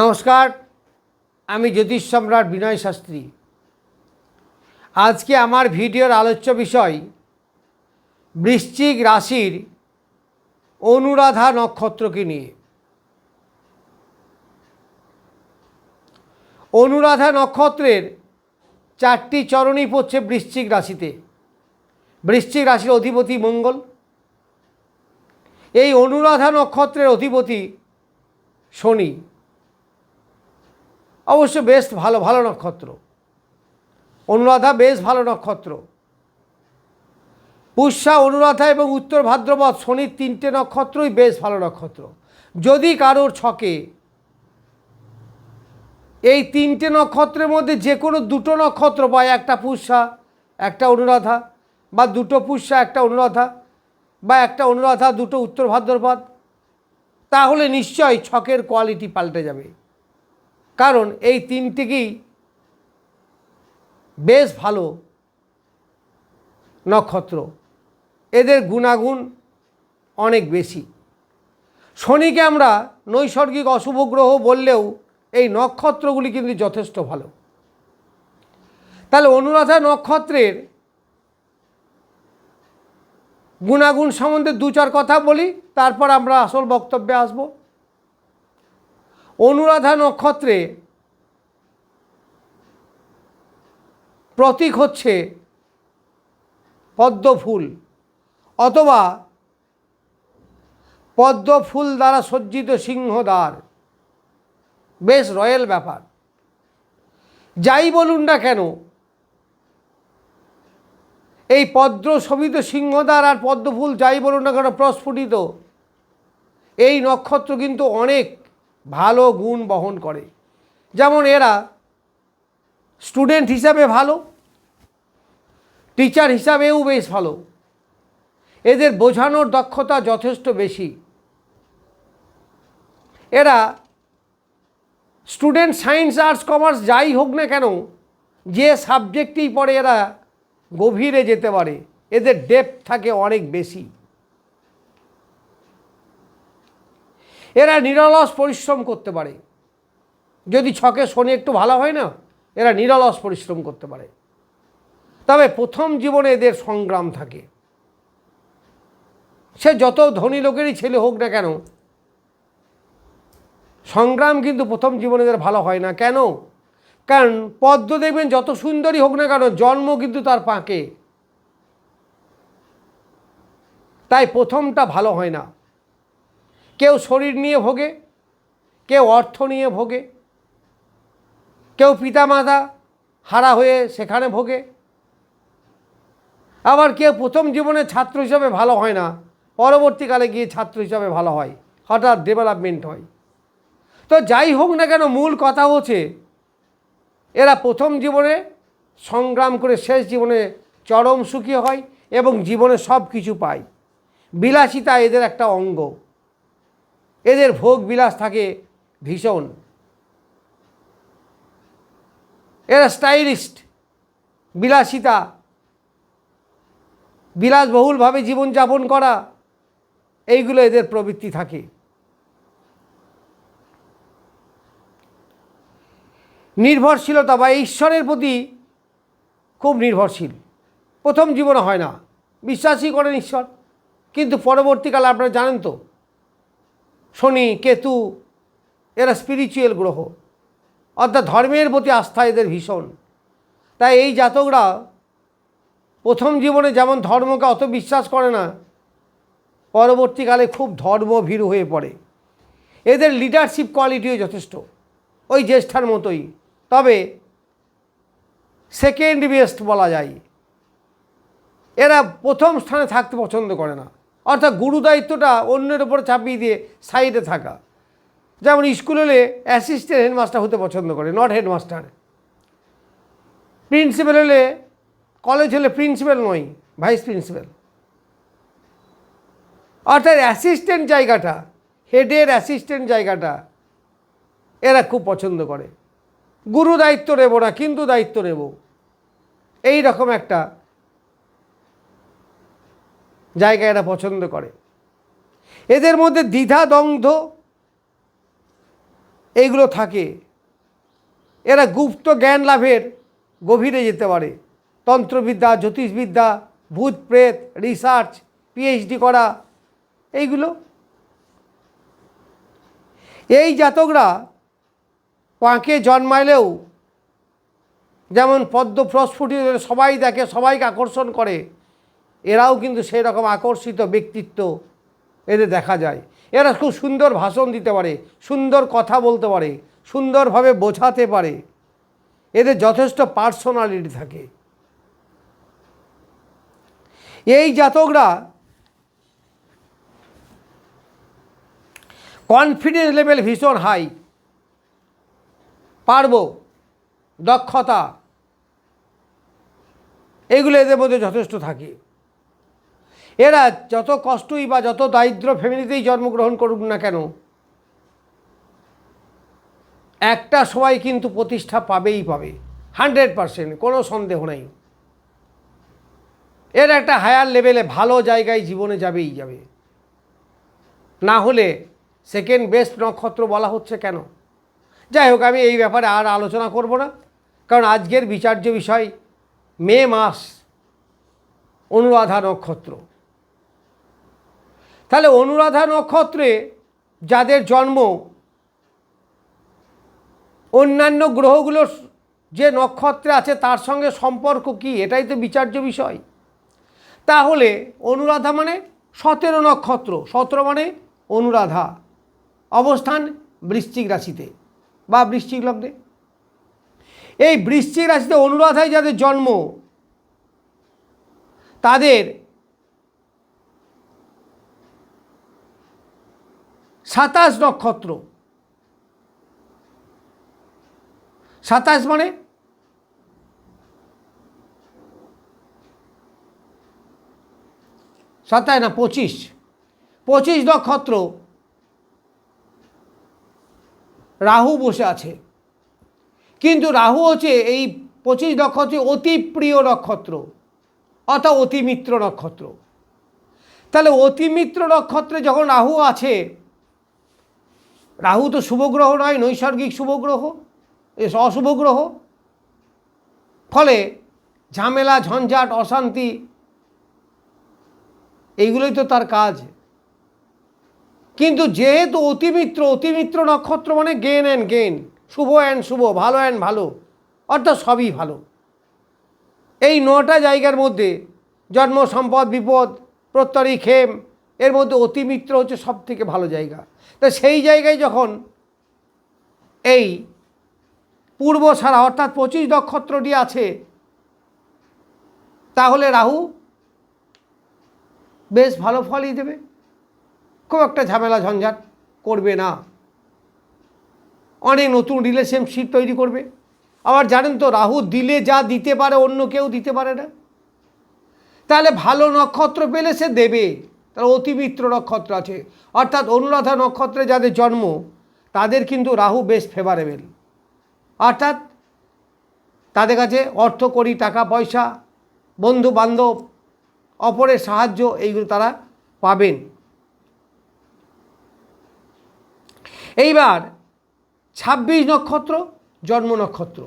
নমস্কার, আমি জ্যোতিষ সম্রাট বিনয় শাস্ত্রী। আজকে আমার ভিডিওর আলোচ্য বিষয়, বৃশ্চিক রাশির অনুরাধা নক্ষত্রকে নিয়ে। অনুরাধা নক্ষত্রের চারটি চরণই পড়ছে বৃশ্চিক রাশিতে। বৃশ্চিক রাশির অধিপতি মঙ্গল। এই অনুরাধা নক্ষত্রের অধিপতি শনি। অবশ্য বেশ ভালো ভালো নক্ষত্র। অনুরাধা বেশ ভালো নক্ষত্র। পুষ্যা, অনুরাধা এবং উত্তর ভাদ্রপদ, শনির তিনটে নক্ষত্রই বেশ ভালো নক্ষত্র। যদি কারোর ছকে এই তিনটে নক্ষত্রের মধ্যে যে কোনো দুটো নক্ষত্র বা একটা পুষ্যা, একটা অনুরাধা, বা দুটো পুষ্যা, একটা অনুরাধা, বা একটা অনুরাধা, দুটো উত্তর ভাদ্রপদ, তাহলে নিশ্চয়ই ছকের কোয়ালিটি পাল্টে যাবে। কারণ এই তিনটিকেই বেশ ভালো নক্ষত্র। এদের গুণাগুণ অনেক বেশি। শনিকে আমরা নৈসর্গিক অশুভ গ্রহ বললেও এই নক্ষত্রগুলি কিন্তু যথেষ্ট ভালো। তাহলে অনুরাধা নক্ষত্রের গুণাগুণ সম্বন্ধে দু চার কথা বলি, তারপর আমরা আসল বক্তব্যে আসব। অনুরাধা নক্ষত্রে প্রতীক হচ্ছে পদ্ম ফুল অথবা পদ্ম ফুল দ্বারা সজ্জিত সিংহদ্বার। বেশ রয়্যাল ব্যাপার। যাই বলুন না কেন, এই পদ্ম শোভিত সিংহদ্বার আর পদ্মফুল যাই বলুন না কেন প্রস্ফুটিত। এই নক্ষত্র কিন্তু অনেক ভালো গুণ বহন করে। যেমন এরা স্টুডেন্ট হিসাবে ভালো টিচার হিসাবেও বেশ ভালো। এদের বোঝানোর দক্ষতা যথেষ্ট বেশি। এরা স্টুডেন্ট সায়েন্স আর্টস কমার্স যাই হোক না কেন, যে সাবজেক্টেই পড়ে এরা গভীরে যেতে পারে। এদের ডেপথ থাকে অনেক বেশি। এরা নিরলস পরিশ্রম করতে পারে। যদি ছকে শনি একটু ভালো হয় না, এরা নিরলস পরিশ্রম করতে পারে। তবে প্রথম জীবনে এদের সংগ্রাম থাকে। সে যত ধনী লোকেরই ছেলে হোক না কেন, সংগ্রাম কিন্তু প্রথম জীবনে এদের ভালো হয় না। কেন? কারণ পদ্ম দেখবেন যত সুন্দরী হোক না কেন, জন্ম কিন্তু তার পাকে তাই প্রথমটা ভালো হয় না। কেউ শরীর নিয়ে ভোগে, কেউ অর্থ নিয়ে ভোগে, কেউ পিতামাতা হারা হয়ে সেখানে ভোগে। আবার কেউ প্রথম জীবনে ছাত্র হিসাবে ভালো হয় না, পরবর্তীকালে গিয়ে ছাত্র হিসাবে ভালো হয়, হঠাৎ ডেভেলপমেন্ট হয়। তো যাই হোক না কেন, মূল কথা হচ্ছে, এরা প্রথম জীবনে সংগ্রাম করে শেষ জীবনে চরম সুখী হয় এবং জীবনে সব কিছু পায়। বিলাসিতা এদের একটা অঙ্গ। এদের ভোগ বিলাস থাকে ভীষণ। এরা স্টাইলিস্ট, বিলাসিতা, বিলাসবহুলভাবে জীবনযাপন করা, এইগুলো এদের প্রবৃত্তি থাকে। নির্ভরশীলতা বা ঈশ্বরের প্রতি খুব নির্ভরশীল। প্রথম জীবনে হয় না। বিশ্বাসই করেন ঈশ্বর। কিন্তু পরবর্তীকালে আপনারা জানেন তো শনি, কেতু, এরা স্পিরিচুয়াল গ্রহ। অর্থাৎ ধর্মের প্রতি আস্থা এদের ভীষণ। তাই এই জাতকরা প্রথম জীবনে যেমন ধর্মকে অত বিশ্বাস করে না, পরবর্তীকালে খুব ধর্ম ধর্মভীরু হয়ে পড়ে। এদের লিডারশিপ কোয়ালিটিও যথেষ্ট। ওই জ্যেষ্ঠার মতোই। তবে সেকেন্ড বেস্ট বলা যায়। এরা প্রথম স্থানে থাকতে পছন্দ করে না। অর্থাৎ গুরু দায়িত্বটা অন্যের উপর চাপিয়ে দিয়ে সাইডে থাকা। যেমন স্কুল হলে অ্যাসিস্ট্যান্ট হেডমাস্টার হতে পছন্দ করে নট হেডমাস্টার প্রিন্সিপাল হলে কলেজ হলে প্রিন্সিপাল নয় ভাইস প্রিন্সিপাল অর্থাৎ অ্যাসিস্ট্যান্ট জায়গাটা হেডের অ্যাসিস্ট্যান্ট জায়গাটা, এরা খুব পছন্দ করে। গুরু দায়িত্ব নেব না, কিন্তু দায়িত্ব নেব। এই রকম একটা জায়গা এরা পছন্দ করে। এদের মধ্যে দ্বিধা, দ্বন্দ্ব এইগুলো থাকে। এরা গুপ্ত জ্ঞান লাভের গভীরে যেতে পারে। তন্ত্রবিদ্যা, জ্যোতিষবিদ্যা, ভূত প্রেত রিসার্চ পিএইচডি করা, এইগুলো। এই জাতকরা পাঁকে জন্মাইলেও যেমন পদ্ম প্রস্ফুটিত সবাই দেখে, সবাইকে আকর্ষণ করে এরাও কিন্তু সেই রকম আকর্ষিত ব্যক্তিত্ব এদের দেখা যায়। এরা খুব সুন্দর ভাষণ দিতে পারে, সুন্দর কথা বলতে পারে, সুন্দরভাবে বোঝাতে পারে। এদের যথেষ্ট পার্সোনালিটি থাকে। এই জাতকরা কনফিডেন্স লেভেল ভীষণ হাই পারব, দক্ষতা, এগুলো এদের মধ্যে যথেষ্ট থাকে। এরা যত কষ্টই বা যত দারিদ্র ফ্যামিলিতেই জন্মগ্রহণ করুক না কেন, একটা সময় কিন্তু প্রতিষ্ঠা পাবেই পাবে। হান্ড্রেড পারসেন্ট, কোনো সন্দেহ নাই। এর একটা হায়ার লেভেলে ভালো জায়গায় জীবনে যাবেই যাবে। না হলে সেকেন্ড বেস্ট নক্ষত্র বলা হচ্ছে কেন? যাই হোক, আমি এই ব্যাপারে আর আলোচনা করব না, কারণ আজকের বিচার্য বিষয় মে মাস অনুরাধা নক্ষত্র। তাহলে অনুরাধা নক্ষত্রে যাদের জন্ম, অন্যান্য গ্রহগুলোর যে নক্ষত্রে আছে তার সঙ্গে সম্পর্ক কি? এটাই তো বিচার্য বিষয়। তাহলে অনুরাধা মানে সতেরো নক্ষত্র। সতেরো মানে অনুরাধা। অবস্থান বৃশ্চিক রাশিতে বা বৃশ্চিক লগ্নে। এই বৃশ্চিক রাশিতে অনুরাধায় যাদের জন্ম, তাদের সাতাশ নক্ষত্র। সাতাশ মানে? সাতাশ না, পঁচিশ। পঁচিশ নক্ষত্র। রাহু বসে আছে। কিন্তু রাহু হচ্ছে এই পঁচিশ নক্ষত্রে অতি প্রিয় নক্ষত্র, অর্থাৎ অতিমিত্র নক্ষত্র। তাহলে অতিমিত্র নক্ষত্রে যখন রাহু আছে রাহু তো শুভ গ্রহ নয়, নৈসর্গিক শুভ গ্রহ এ অশুভ গ্রহ ফলে ঝামেলা, ঝঞ্ঝাট, অশান্তি, এইগুলোই তো তার কাজ। কিন্তু যেহেতু অতিমিত্র অতিমিত্র নক্ষত্র মানে গেন অ্যান্ড গেন শুভ অ্যান্ড শুভ, ভালো অ্যান্ড ভালো, অর্থাৎ সবই ভালো। এই নটা জায়গার মধ্যে জন্ম, সম্পদ, বিপদ প্রত্যরী খেম এর মধ্যে অতিমিত্র হচ্ছে সব থেকে ভালো জায়গা। তা সেই জায়গায় যখন এই পূর্ব সারা অর্থাৎ পঁচিশ নক্ষত্রটি আছে, তাহলে রাহু বেশ ভালো ফলই দেবে। খুব একটা ঝামেলা ঝঞ্ঝাট করবে না। অনেক নতুন রিলেশনশিপ তৈরি করবে। আবার জানেন তো, রাহু দিলে যা দিতে পারে, অন্য কেউ দিতে পারে না। তাহলে ভালো নক্ষত্র পেলে সে দেবে। তার অতিমিত্র নক্ষত্র আছে। অর্থাৎ অনুরাধা নক্ষত্রে যাদের জন্ম, তাদের কিন্তু রাহু বেশ ফেভারেবেল অর্থাৎ তাদের কাছে অর্থ করি, টাকা, পয়সা বন্ধু বান্ধব অপরের সাহায্য এইগুলো তারা পাবেন। এইবার ছাব্বিশ নক্ষত্র, জন্ম নক্ষত্র।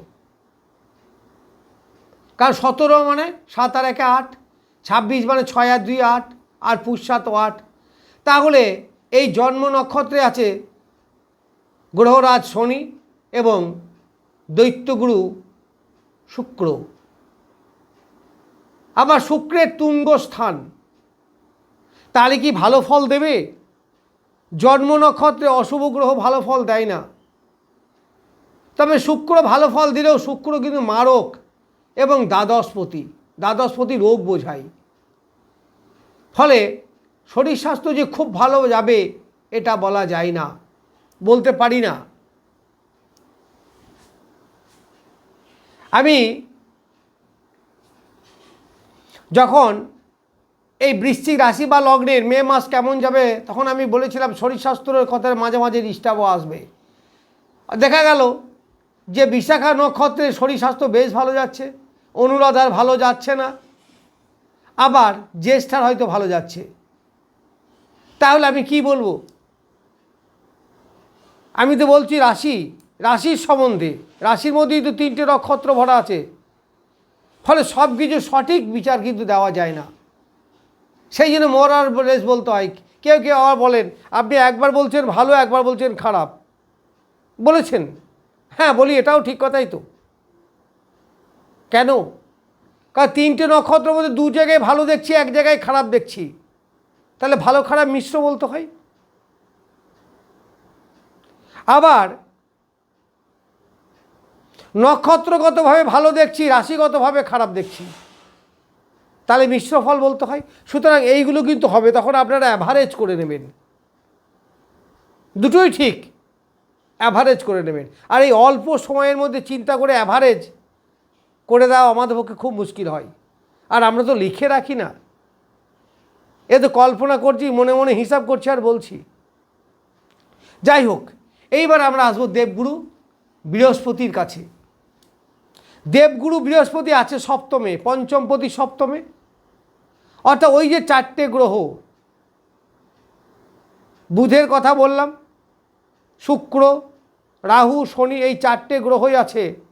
কারণ সতেরো মানে সাত আর একে আট, ছাব্বিশ মানে ছয় আর দুই আট আর পুষ সাত ও আট তাহলে এই জন্ম নক্ষত্রে আছে গ্রহরাজ শনি এবং দৈত্যগুরু শুক্র। আবার শুক্রের তুঙ্গ স্থান। তাহলে কি ভালো ফল দেবে? জন্ম নক্ষত্রে অশুভ গ্রহ ভালো ফল দেয় না। তবে শুক্র ভালো ফল দিলেও শুক্র কিন্তু মারক এবং দ্বাদশপতি। দ্বাদশপতি রোগ বোঝায়। ফলে শরীর স্বাস্থ্য যে খুব ভালো যাবে, এটা বলা যায় না। বলতে পারি না। আমি যখন এই বৃশ্চিক রাশি বা লগ্নের মে মাস কেমন যাবে, তখন আমি বলেছিলাম শরীর স্বাস্থ্যের কথার মাঝে মাঝে ডিস্টার্বও আসবে। দেখা গেল যে বিশাখা নক্ষত্রে শরীর স্বাস্থ্য বেশ ভালো যাচ্ছে, অনুরাধার ভালো যাচ্ছে না। আবার জ্যেষ্ঠার হয়তো ভালো যাচ্ছে। তাহলে আমি কি বলব? আমি তো বলছি রাশি, রাশির সম্বন্ধে, রাশির মধ্যেই তো তিনটে নক্ষত্র ভরা আছে। ফলে সব কিছু সঠিক বিচার কিন্তু দেওয়া যায় না। সেই জন্য মোরার রেস বলতে হয়। কেউ কেউ আবার বলেন, আপনি একবার বলছেন ভালো, একবার বলছেন খারাপ। বলেছেন। হ্যাঁ বলি, এটাও ঠিক কথাই তো। কেন? কারণ তিনটে নক্ষত্রের মধ্যে দু জায়গায় ভালো দেখছি, এক জায়গায় খারাপ দেখছি। তাহলে ভালো খারাপ মিশ্র বলতে হয়। আবার নক্ষত্রগতভাবে ভালো দেখছি, রাশিগতভাবে খারাপ দেখছি। তাহলে মিশ্র ফল বলতে হয়। সুতরাং এইগুলো কিন্তু হবে, তখন আপনারা অ্যাভারেজ করে নেবেন। দুটোই ঠিক। অ্যাভারেজ করে নেবেন। আর এই অল্প সময়ের মধ্যে চিন্তা করে অ্যাভারেজ করে দেওয়া আমাদের পক্ষে খুব মুশকিল হয়। আর আমরা তো লিখে রাখি না। এ তো কল্পনা করছি, মনে মনে হিসাব করছি আর বলছি। যাই হোক, এইবার আমরা আসব দেবগুরু বৃহস্পতির কাছে। দেবগুরু বৃহস্পতি আছে সপ্তমে, পঞ্চমপতি সপ্তমে। অর্থাৎ ওই যে চারটে গ্রহ, বুধের কথা বললাম, শুক্র, রাহু, শনি এই চারটে গ্রহই আছে।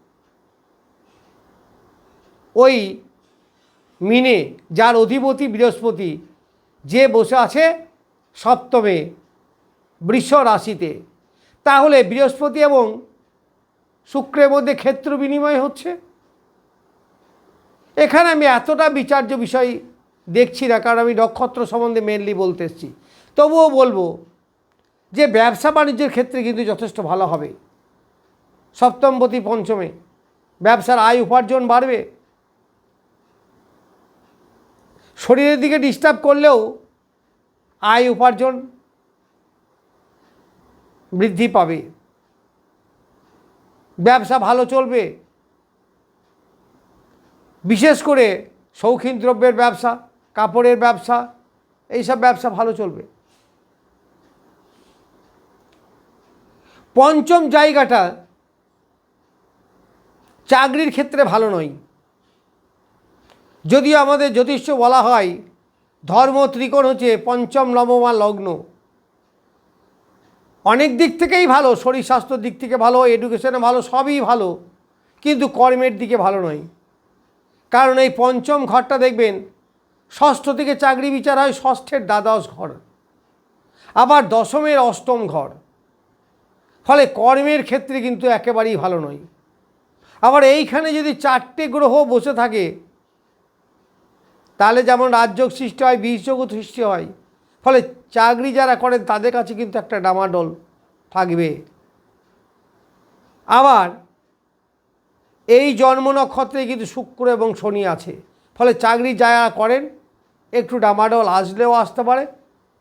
ওই মিনে, যার অধিপতি বৃহস্পতি, যে বসে আছে সপ্তমে বৃষ রাশিতে। তাহলে বৃহস্পতি এবং শুক্রের মধ্যে ক্ষেত্র বিনিময় হচ্ছে। এখানে আমি এতটা বিচার্য বিষয় দেখছি না, কারণ আমি নক্ষত্র সম্বন্ধে মেনলি বলতে এসেছি। তবুও বলব যে ব্যবসা বাণিজ্যের ক্ষেত্রে কিন্তু যথেষ্ট ভালো হবে। সপ্তমপতি পঞ্চমে ব্যবসার আয় উপার্জন বাড়বে। শরীরের দিকে ডিস্টার্ব করলেও আয় উপার্জন বৃদ্ধি পাবে। ব্যবসা ভালো চলবে। বিশেষ করে শৌখিন দ্রব্যের ব্যবসা, কাপড়ের ব্যবসা, এইসব ব্যবসা ভালো চলবে। পঞ্চম জায়গাটা, চাকরির ক্ষেত্রে ভালো নয়। যদিও আমাদের জ্যোতিষ্য বলা হয় ধর্ম ত্রিকোণ হচ্ছে পঞ্চম নবমা লগ্ন। অনেক দিক থেকেই ভালো, শরীর স্বাস্থ্যর দিক থেকে ভালো এডুকেশনে ভালো, সবই ভালো, কিন্তু কর্মের দিকে ভালো নয়। কারণ এই পঞ্চম ঘরটা দেখবেন, ষষ্ঠ থেকে চাকরি বিচার হয় ষষ্ঠের দ্বাদশ ঘর। আবার দশমের অষ্টম ঘর। ফলে কর্মের ক্ষেত্রে কিন্তু একেবারেই ভালো নয়। আবার এইখানে যদি চারটে গ্রহ বসে থাকে তাহলে যেমন রাজযোগ সৃষ্টি হয় বীজযোগ সৃষ্টি হয়। ফলে চাকরি যারা করেন, তাদের কাছে কিন্তু একটা ডামাডোল থাকবে। আবার এই জন্ম নক্ষত্রে কিন্তু শুক্র এবং শনি আছে। ফলে চাকরি যারা করেন, একটু ডামাডোল আসলেও আসতে পারে,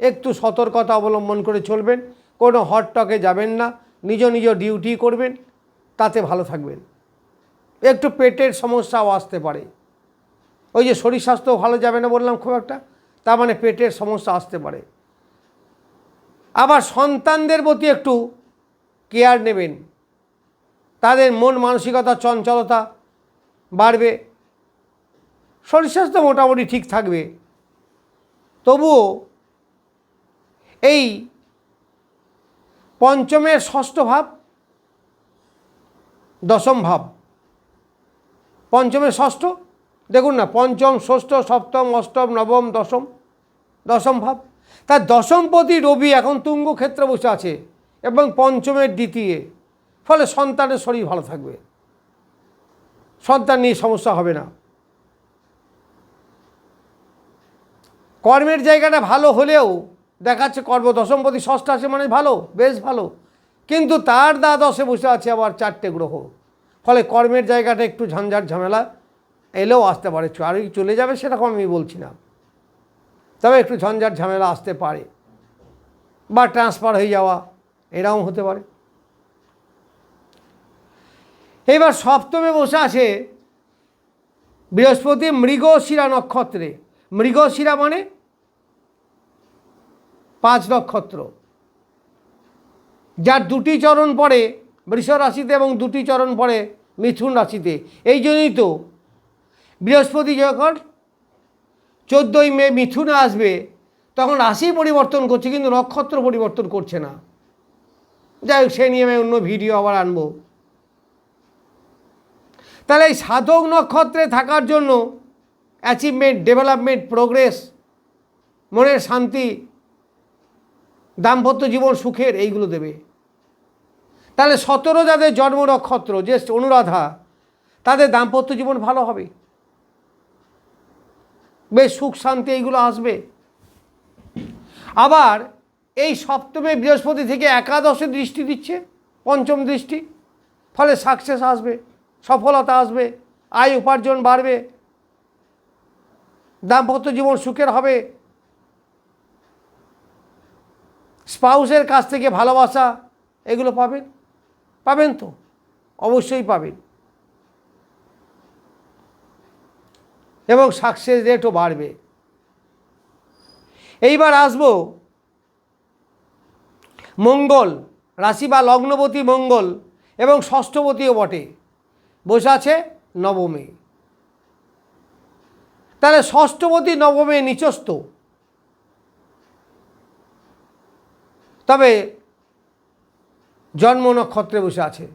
একটু সতর্কতা অবলম্বন করে চলবেন, কোনো হটটকে যাবেন না, নিজ নিজ ডিউটি করবেন, তাতে ভালো থাকবেন। একটু পেটের সমস্যাও আসতে পারে। ওই যে শরীর স্বাস্থ্য ভালো যাবে না বললাম খুব একটা, তার মানে পেটের সমস্যা আসতে পারে। আবার সন্তানদের প্রতি একটু কেয়ার নেবেন। তাদের মন মানসিকতা, চঞ্চলতা বাড়বে। শরীর স্বাস্থ্য মোটামুটি ঠিক থাকবে। তবুও এই পঞ্চমের ষষ্ঠ ভাব, দশম ভাব, পঞ্চমের ষষ্ঠ দেখুন না, পঞ্চম, ষষ্ঠ, সপ্তম, অষ্টম, নবম, দশম দশম ভাব। তার দশমপতি রবি এখন তুঙ্গ ক্ষেত্রে বসে আছে এবং পঞ্চমের দ্বিতীয়। ফলে সন্তানের শরীর ভালো থাকবে। সন্তান নিয়ে সমস্যা হবে না। কর্মের জায়গাটা ভালো হলেও দেখাচ্ছে কর্ম দশমপতি ষষ্ঠ আছে মানে ভালো, বেশ ভালো। কিন্তু তার দ্বাদশে বসে আছে আবার চারটে গ্রহ। ফলে কর্মের জায়গাটা একটু ঝঞ্ঝাট ঝামেলা। এলেও আসতে পারে, আর চলে যাবে সেরকম আমি বলছি না। তবে একটু ঝঞ্ঝাট ঝামেলা আসতে পারে। বা ট্রান্সফার হয়ে যাওয়া এরকম হতে পারে। এবার সপ্তমে বসে আছে বৃহস্পতি মৃগশিরা নক্ষত্রে। মৃগশিরা মানে পাঁচ নক্ষত্র। যার দুটি চরণ পড়ে বৃষ রাশিতে এবং দুটি চরণ পড়ে মিথুন রাশিতে। এই জন্যই তো বৃহস্পতি যখন চোদ্দোই মে মিথুনে আসবে, তখন রাশি পরিবর্তন করছে, কিন্তু নক্ষত্র পরিবর্তন করছে না। যাই হোক সে নিয়ে আমি অন্য ভিডিও আবার আনব। তাহলে এই সাধক নক্ষত্রে থাকার জন্য অ্যাচিভমেন্ট ডেভেলপমেন্ট প্রোগ্রেস মনের শান্তি, দাম্পত্য জীবন, সুখের এইগুলো দেবে। তাহলে সতেরো যাদের জন্ম নক্ষত্র যে অনুরাধা, তাদের দাম্পত্য জীবন ভালো হবে। বেশ সুখ শান্তি এইগুলো আসবে। আবার এই সপ্তমে বৃহস্পতি থেকে একাদশে দৃষ্টি দিচ্ছে, পঞ্চম দৃষ্টি। ফলে সাকসেস আসবে, সফলতা আসবে, আয় উপার্জন বাড়বে। দাম্পত্য জীবন সুখের হবে। স্পাউসের কাছ থেকে ভালোবাসা, এগুলো পাবেন। পাবেন তো? অবশ্যই পাবেন। এবং সাকসেস রেটও বাড়বে। এইবার আসব মঙ্গল, রাশি বা লগ্নবতী মঙ্গল এবং ষষ্ঠবতীও বটে। বসে আছে নবমে। তাহলে ষষ্ঠবতী নবমে নিচস্থ। তবে জন্ম নক্ষত্রে বসে আছে।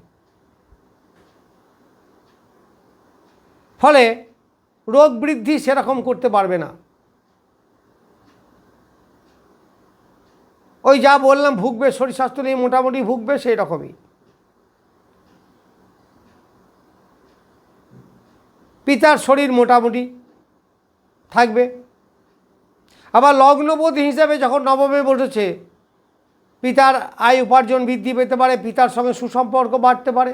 ফলে রোগ বৃদ্ধি সেরকম করতে পারবে না। ওই যা বললাম, ভুগবে, শরীর স্বাস্থ্য নিয়ে মোটামুটি ভুগবে সেই রকমই পিতার শরীর মোটামুটি থাকবে। আবার লগ্নপতি হিসাবে যখন নবমে বসেছে, পিতার আয় উপার্জন বৃদ্ধি পেতে পারে, পিতার সঙ্গে সুসম্পর্ক বাড়তে পারে।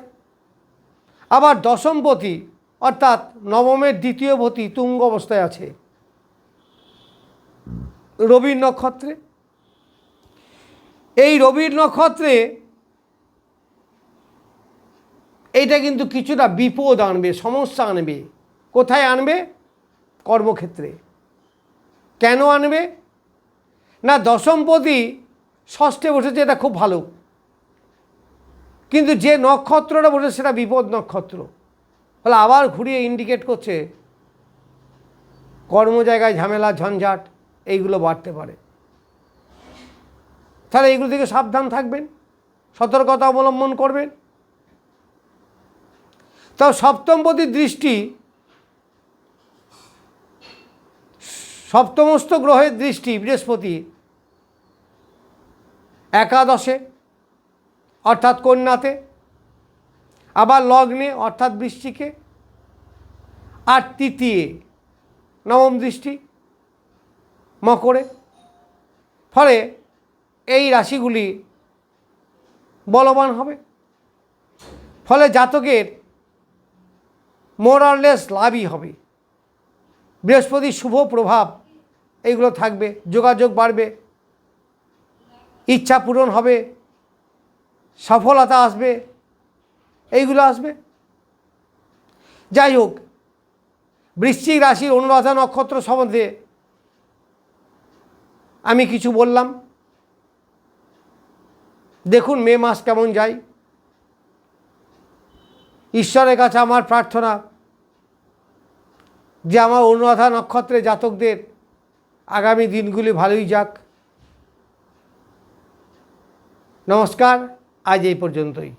আবার দশমপতি অর্থাৎ নবমের দ্বিতীয় পতি তুঙ্গ অবস্থায় আছে। রবির নক্ষত্রে। এই রবির নক্ষত্রে এইটা কিন্তু কিছুটা বিপদ আনবে, সমস্যা আনবে। কোথায় আনবে? কর্মক্ষেত্রে। কেন আনবে? না দশমপতি ষষ্ঠে বসেছে, এটা খুব ভালো। কিন্তু যে নক্ষত্রটা বসে সেটা বিপদ নক্ষত্র। ফলে আবার ঘুরিয়ে ইন্ডিকেট করছে। কর্ম জায়গায় ঝামেলা, ঝঞ্ঝাট, এইগুলো বাড়তে পারে। তাহলে এইগুলো থেকে সাবধান থাকবেন, সতর্কতা অবলম্বন করবেন। তাও সপ্তমপতির দৃষ্টি সপ্তমস্ত গ্রহের দৃষ্টি বৃহস্পতি, একাদশে, অর্থাৎ কন্যাতে আবার লগ্নে, অর্থাৎ বৃশ্চিকে আর তৃতীয়, নবম দৃষ্টি, মকরে। ফলে এই রাশিগুলি বলবান হবে। ফলে জাতকের মোরারলেস লাভই হবে। বৃহস্পতির শুভ প্রভাব এইগুলো থাকবে, যোগাযোগ বাড়বে, ইচ্ছা পূরণ হবে, সফলতা আসবে এইগুলো আসবে। যাই হোক বৃশ্চিক রাশির অনুরাধা নক্ষত্র সম্বন্ধে আমি কিছু বললাম। দেখুন মে মাস কেমন যায়। ঈশ্বরের কাছে আমার প্রার্থনা যে আমার অনুরাধা নক্ষত্রে জাতকদের আগামী দিনগুলি ভালোই যাক। নমস্কার, আজ এই পর্যন্তই।